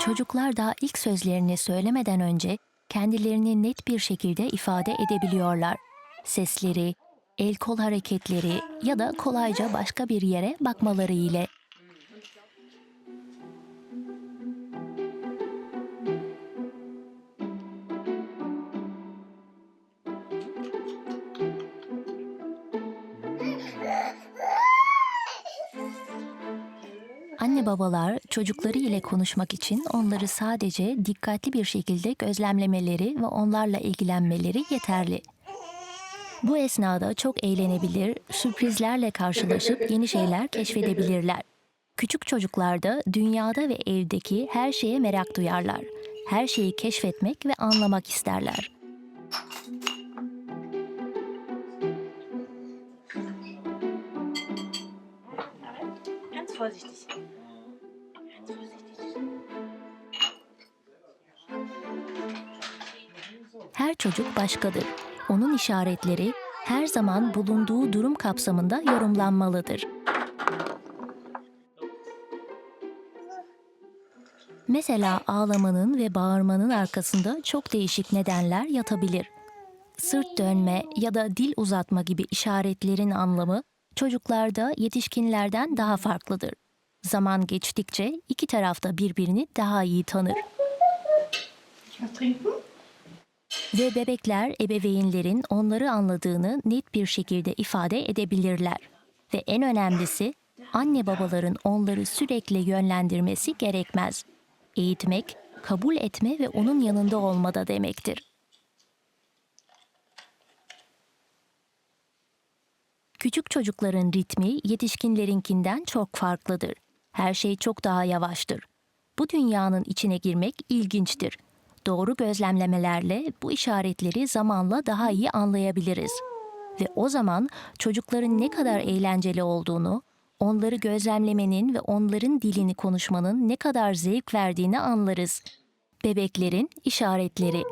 Çocuklar daha ilk sözlerini söylemeden önce kendilerini net bir şekilde ifade edebiliyorlar. Sesleri, el kol hareketleri ya da kolayca başka bir yere bakmaları ile. Anne babalar çocukları ile konuşmak için onları sadece dikkatli bir şekilde gözlemlemeleri ve onlarla ilgilenmeleri yeterli. Bu esnada çok eğlenebilir, sürprizlerle karşılaşıp yeni şeyler keşfedebilirler. Küçük çocuklar da dünyada ve evdeki her şeye merak duyarlar. Her şeyi keşfetmek ve anlamak isterler. Vorsichtig. Her çocuk başkadır. Onun işaretleri her zaman bulunduğu durum kapsamında yorumlanmalıdır. Mesela ağlamanın ve bağırmanın arkasında çok değişik nedenler yatabilir. Sırt dönme ya da dil uzatma gibi işaretlerin anlamı çocuklarda yetişkinlerden daha farklıdır. Zaman geçtikçe iki tarafta birbirini daha iyi tanır. Ve bebekler ebeveynlerin onları anladığını net bir şekilde ifade edebilirler. Ve en önemlisi anne babaların onları sürekli yönlendirmesi gerekmez. Eğitmek, kabul etme ve onun yanında olma da demektir. Küçük çocukların ritmi yetişkinlerinkinden çok farklıdır. Her şey çok daha yavaştır. Bu dünyanın içine girmek ilginçtir. Doğru gözlemlemelerle bu işaretleri zamanla daha iyi anlayabiliriz. Ve o zaman çocukların ne kadar eğlenceli olduğunu, onları gözlemlemenin ve onların dilini konuşmanın ne kadar zevk verdiğini anlarız. Bebeklerin işaretleri